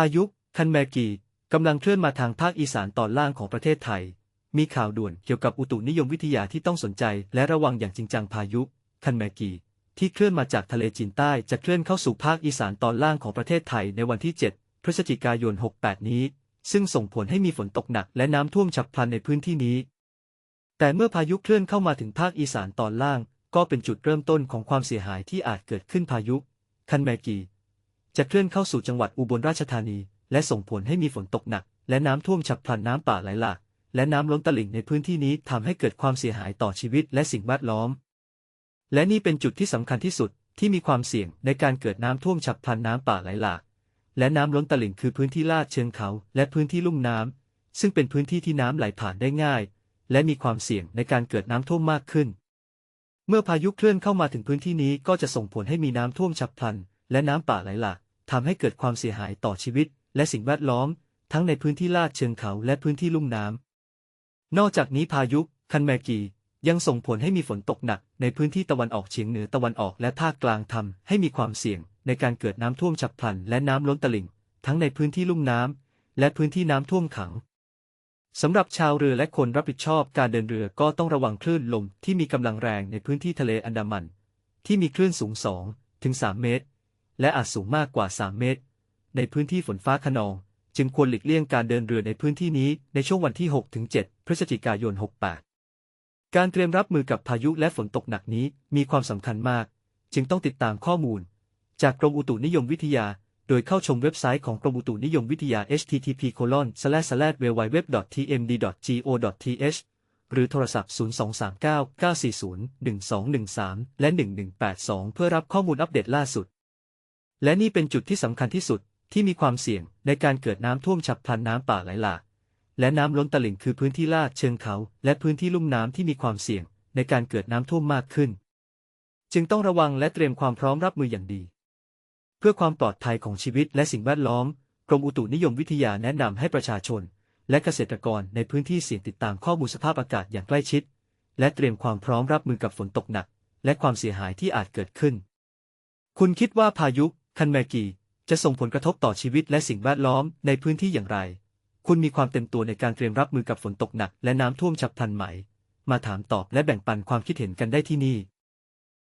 พายุคันแมกีกำลังเคลื่อนมาทางภาคอีสานตอนล่างของประเทศไทย มีข่าวด่วนเกี่ยวกับอุตุนิยมวิทยาที่ต้องสนใจและระวังอย่างจริงจังพายุคันแมกีที่เคลื่อนมาจากทะเลจีนใต้จะเคลื่อนเข้าสู่ภาคอีสานตอนล่างของประเทศไทยในวันที่ 7 พฤศจิกายน 68 นี้ ซึ่งส่งผลให้มีฝนตกหนักและน้ำท่วมฉับพลันในพื้นที่นี้ แต่เมื่อพายุเคลื่อนเข้ามาถึงภาคอีสานตอนล่าง ก็เป็นจุดเริ่มต้นของความเสียหายที่อาจเกิดขึ้นพายุคันแมกี จะเคลื่อนเข้าสู่จังหวัดอุบลราชธานี และส่งผลให้มีฝนตกหนัก และน้ำท่วมฉับพลันน้ำป่าไหลหลากและน้ำล้นตลิ่งในพื้นที่นี้ทำให้เกิดความเสียหายต่อชีวิตและสิ่งแวดล้อม และนี่เป็นจุดที่สำคัญที่สุดที่มีความเสี่ยงในการเกิดน้ำท่วมฉับพลันน้ำป่าไหลหลากและน้ำล้นตลิ่งคือพื้นที่ลาดเชิงเขา และพื้นที่ลุ่มน้ำซึ่งเป็นพื้นที่ที่น้ำไหลผ่านได้ง่าย และมีความเสี่ยงในการเกิดน้ำท่วมมากขึ้น เมื่อพายุเคลื่อนเข้ามาถึงพื้นที่นี้ก็จะส่งผลให้มีน้ำท่วมฉับพลัน และน้ำป่าไหลหลาก ทำให้เกิดความเสียหายต่อชีวิต และสิ่งแวดล้อม ทั้งในพื้นที่ลาดเชิงเขาและพื้นที่ลุ่มน้ำนอกจากนี้พายุ คันแมกียังส่งผลให้มีฝนตกหนัก ในพื้นที่ตะวันออกเฉียงเหนือตะวันออกและภาคกลางทำให้มีความเสี่ยง ในการเกิดน้ำท่วมฉับพลัน และน้ำล้นตลิ่ง ทั้งในพื้นที่ลุ่มน้ำและพื้นที่น้ำท่วมขังสำหรับชาวเรือและคนรับผิดชอบการเดินเรือก็ต้องระวังคลื่นลมที่มีกำลังแรงในพื้นที่ทะเลอันดามัน ที่มีคลื่นสูง2ถึง3เมตร และอาจสูงมากกว่า 3 เมตร ในพื้นที่ฝนฟ้าขนอง จึงควรหลีกเลี่ยงการเดินเรือในพื้นที่นี้ในช่วงวันที่ 6-7 พฤศจิกายน 68 การเตรียมรับมือกับพายุและฝนตกหนักนี้มีความสำคัญมาก จึงต้องติดตามข้อมูล จากกรมอุตุนิยมวิทยา โดยเข้าชมเว็บไซต์ของกรมอุตุนิยมวิทยา http www.tmd.go.th หรือโทรศัพท์ 0239-940-1213 และ 1182 เพื่อรับข้อมูลอัปเดตล่าสุด และนี่เป็นจุดที่สำคัญที่สุดที่มีความเสี่ยงในการเกิดน้ำท่วมฉับพลันน้ำป่าไหลหลากและน้ำล้นตลิ่งคือพื้นที่ลาดเชิงเขา และพื้นที่ลุ่มน้ำที่มีความเสี่ยงในการเกิดน้ำท่วมมากขึ้น จึงต้องระวังและเตรียมความพร้อมรับมืออย่างดี เพื่อความปลอดภัยของชีวิตและสิ่งแวดล้อม กรมอุตุนิยมวิทยาแนะนำให้ประชาชน และเกษตรกรในพื้นที่เสี่ยงติดตามข้อมูลสภาพอากาศอย่างใกล้ชิด และเตรียมความพร้อมรับมือกับฝนตกหนัก และความเสียหายที่อาจเกิดขึ้น คุณคิดว่าพายุ คันแมกีจะส่งผลกระทบต่อชีวิตและสิ่งแวดล้อมในพื้นที่อย่างไร คุณมีความเต็มตัวในการเตรียมรับมือกับฝนตกหนักและน้ำท่วมฉับพลันไหม มาถามตอบและแบ่งปันความคิดเห็นกันได้ที่นี่